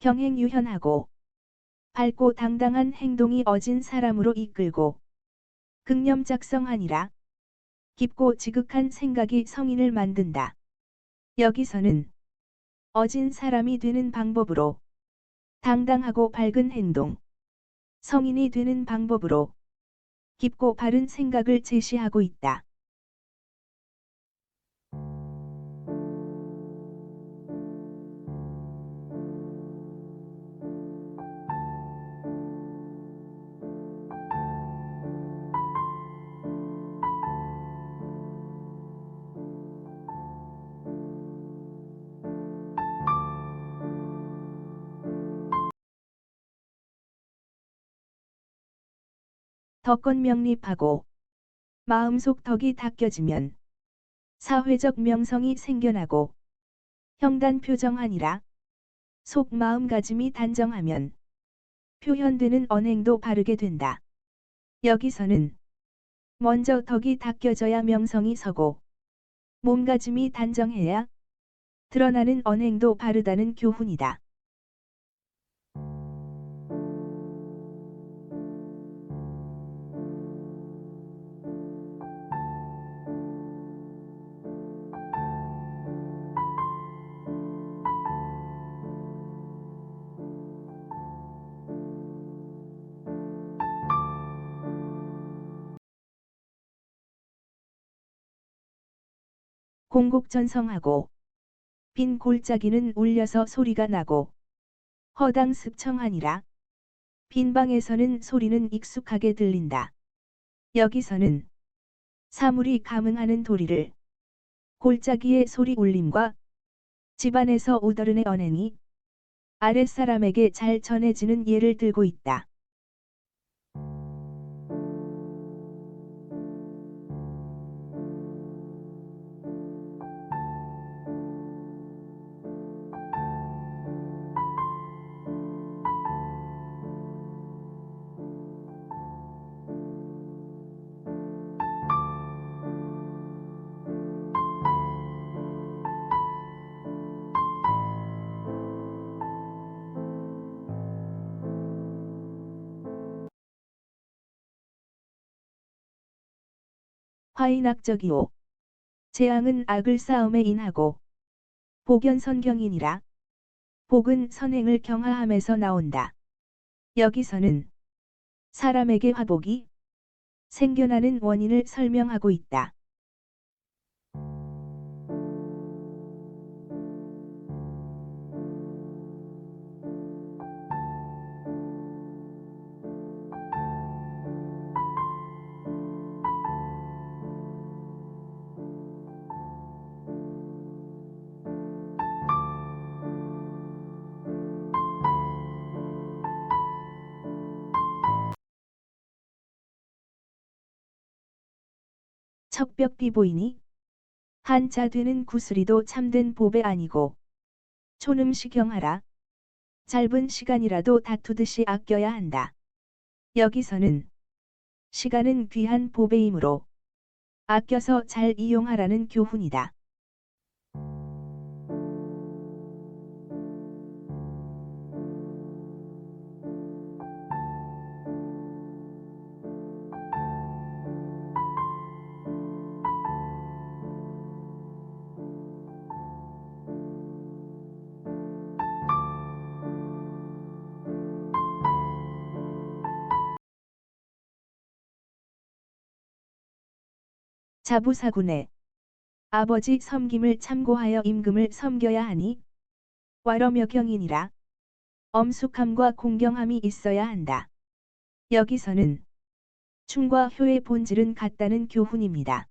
경행유현하고 밝고 당당한 행동이 어진 사람으로 이끌고 극념 작성하니라. 깊고 지극한 생각이 성인을 만든다. 여기서는 어진 사람이 되는 방법으로 당당하고 밝은 행동, 성인이 되는 방법으로 깊고 바른 생각을 제시하고 있다. 덕건 명립하고 마음속 덕이 닦여지면 사회적 명성이 생겨나고 형단 표정하니라 속 마음가짐이 단정하면 표현되는 언행도 바르게 된다. 여기서는 먼저 덕이 닦여져야 명성이 서고 몸가짐이 단정해야 드러나는 언행도 바르다는 교훈이다. 공곡전성하고 빈 골짜기는 울려서 소리가 나고 허당 습청하니라 빈 방에서는 소리는 익숙하게 들린다. 여기서는 사물이 감응하는 도리를 골짜기의 소리 울림과 집안에서 오더른의 언행이 아랫사람에게 잘 전해지는 예를 들고 있다. 화인악적이오. 재앙은 악을 싸움에 인하고 복연 선경이니라. 복은 선행을 경하함에서 나온다. 여기서는 사람에게 화복이 생겨나는 원인을 설명하고 있다. 척벽비 보이니? 한자 되는 구슬이도 참된 보배 아니고 촌음시경하라. 짧은 시간이라도 다투듯이 아껴야 한다. 여기서는 시간은 귀한 보배이므로 아껴서 잘 이용하라는 교훈이다. 자부사군의 아버지 섬김을 참고하여 임금을 섬겨야 하니 와러며 경이니라 엄숙함과 공경함이 있어야 한다. 여기서는 충과 효의 본질은 같다는 교훈입니다.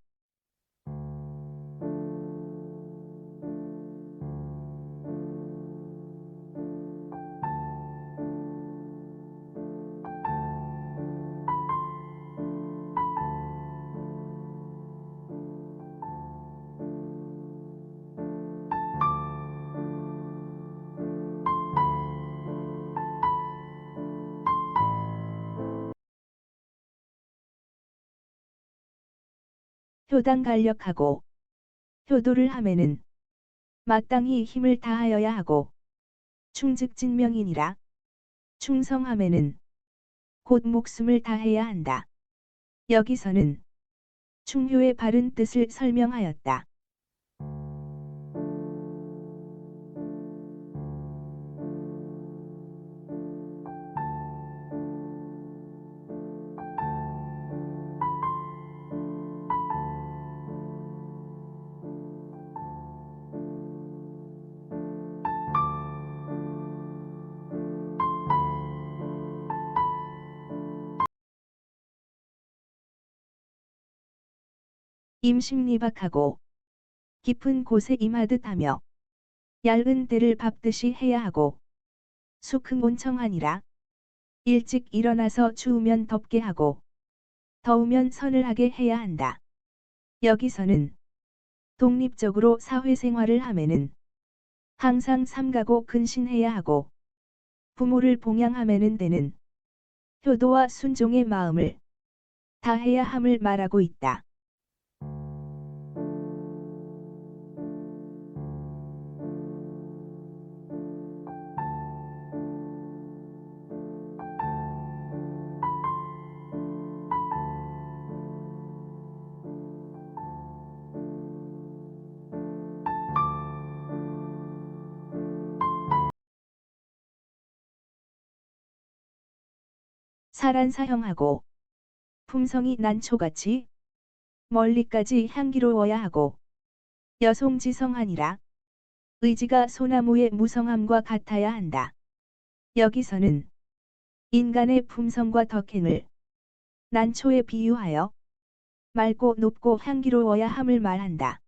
효당 간력하고 효도를 함에는 마땅히 힘을 다하여야 하고 충직진명이니라. 충성함에는 곧 목숨을 다해야 한다. 여기서는 충효의 바른 뜻을 설명하였다. 임심리박하고 깊은 곳에 임하듯 하며 얇은 때를 밟듯이 해야 하고 수긍온청하니라 일찍 일어나서 추우면 덥게 하고 더우면 서늘하게 해야 한다. 여기서는 독립적으로 사회생활을 함에는 항상 삼가고 근신해야 하고 부모를 봉양함에는 되는 효도와 순종의 마음을 다해야 함을 말하고 있다. 사란 사형하고 품성이 난초같이 멀리까지 향기로워야 하고 여송지성하니라 의지가 소나무의 무성함과 같아야 한다. 여기서는 인간의 품성과 덕행을 난초에 비유하여 맑고 높고 향기로워야 함을 말한다.